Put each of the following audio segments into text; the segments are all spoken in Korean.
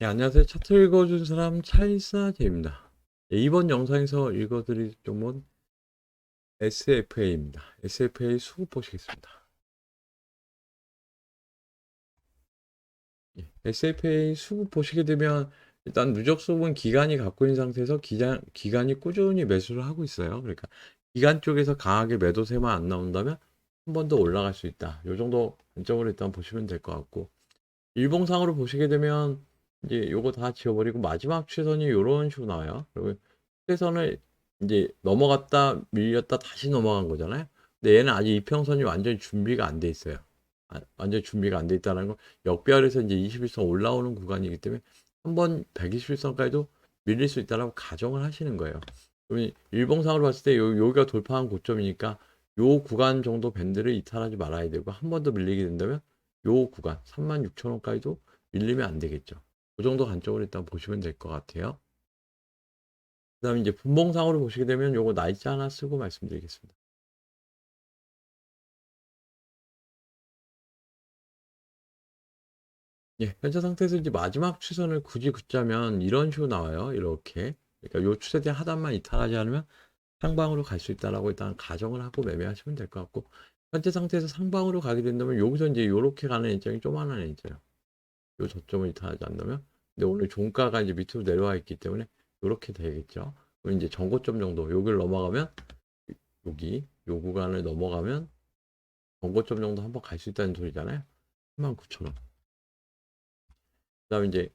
네, 안녕하세요. 차트 읽어준 사람 차이사제입니다. 네, 이번 영상에서 읽어드릴 종목은 SFA입니다. SFA 수급 보시겠습니다. 예, SFA 수급 보시게 되면 일단 누적 수급은 기간이 갖고 있는 상태에서 기간, 기간이 꾸준히 매수를 하고 있어요. 그러니까 기간 쪽에서 강하게 매도세만 안 나온다면 한 번 더 올라갈 수 있다. 이 정도 관점으로 일단 보시면 될 것 같고 일봉상으로 보시게 되면 이제 요거 다 지워버리고 마지막 추세선이 요런 식으로 나와요. 그리고 추세선을 이제 넘어갔다 밀렸다 다시 넘어간 거잖아요. 근데 얘는 아직 이평선이 완전히 준비가 안 돼 있어요. 아, 완전히 준비가 안 돼 있다는 건 역별에서 이제 21선 올라오는 구간이기 때문에 한번 121선까지도 밀릴 수 있다라고 가정을 하시는 거예요. 그러면 일봉상으로 봤을 때 요, 여기가 돌파한 고점이니까 요 구간 정도 밴드를 이탈하지 말아야 되고 한 번 더 밀리게 된다면 요 구간 36,000원까지도 밀리면 안 되겠죠. 그 정도 관점으로 일단 보시면 될 것 같아요. 그 다음에 이제 분봉상으로 보시게 되면 요거 날짜 하나 쓰고 말씀드리겠습니다. 예, 현재 상태에서 이제 마지막 추선을 굳이 긋자면 이런 식으로 나와요. 이렇게. 그러니까 요 추세대 하단만 이탈하지 않으면 상방으로 갈 수 있다라고 일단 가정을 하고 매매하시면 될 것 같고 현재 상태에서 상방으로 가게 된다면 여기서 이제 요렇게 가는 일정이 조만한 일정. 요 저점을 이탈하지 않는다면 근데 오늘 종가가 이제 밑으로 내려와 있기 때문에 이렇게 되겠죠. 이제 전고점 정도 여기를 넘어가면 여기 요 구간을 넘어가면 전고점 정도 한번 갈 수 있다는 소리잖아요. 39,000원. 그다음에 이제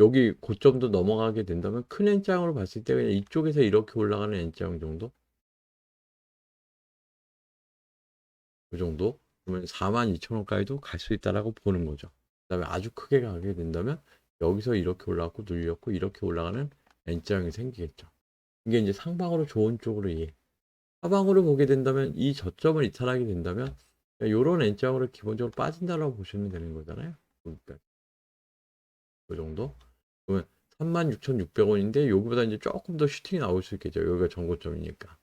여기 고점도 넘어가게 된다면 큰 N장으로 봤을 때 그냥 이쪽에서 이렇게 올라가는 N장 정도 그 정도 그러면 42,000원까지도 갈 수 있다라고 보는 거죠. 그다음에 아주 크게 가게 된다면 여기서 이렇게 올라갔고 눌렸고 이렇게 올라가는 N자형이 생기겠죠. 이게 이제 상방으로 좋은 쪽으로 이해. 하방으로 보게 된다면 이 저점을 이탈하게 된다면 이런 N자형으로 기본적으로 빠진다라고 보시면 되는 거잖아요. 그러니까 그 정도. 그러면 36,600원인데 여기보다 이제 조금 더 슈팅이 나올 수 있겠죠. 여기가 전고점이니까.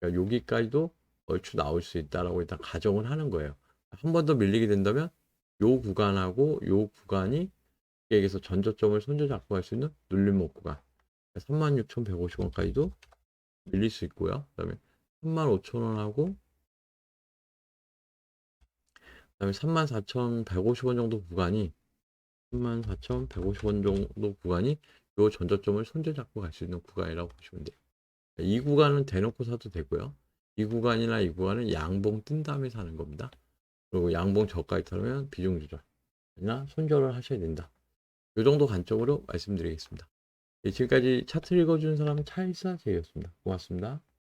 그러니까 여기까지도 얼추 나올 수 있다라고 일단 가정을 하는 거예요. 한 번 더 밀리게 된다면 요 구간하고 요 구간이 여기에서 전저점을 손저잡고 갈 수 있는 눌림목 구간 36,150원까지도 밀릴 수 있고요. 그 다음에 35,000원하고 그 다음에 34,150원 정도 구간이 34,150원 정도 구간이 요 전저점을 손저잡고 갈 수 있는 구간이라고 보시면 돼요. 이 구간은 대놓고 사도 되고요. 이 구간이나 이 구간은 양봉 뜬 다음에 사는 겁니다. 그리고 양봉 저가에 타면 비중 조절이나 손절을 하셔야 된다. 이 정도 관점으로 말씀드리겠습니다. 예, 지금까지 차트 읽어준 사람은 차일사 제이였습니다. 고맙습니다.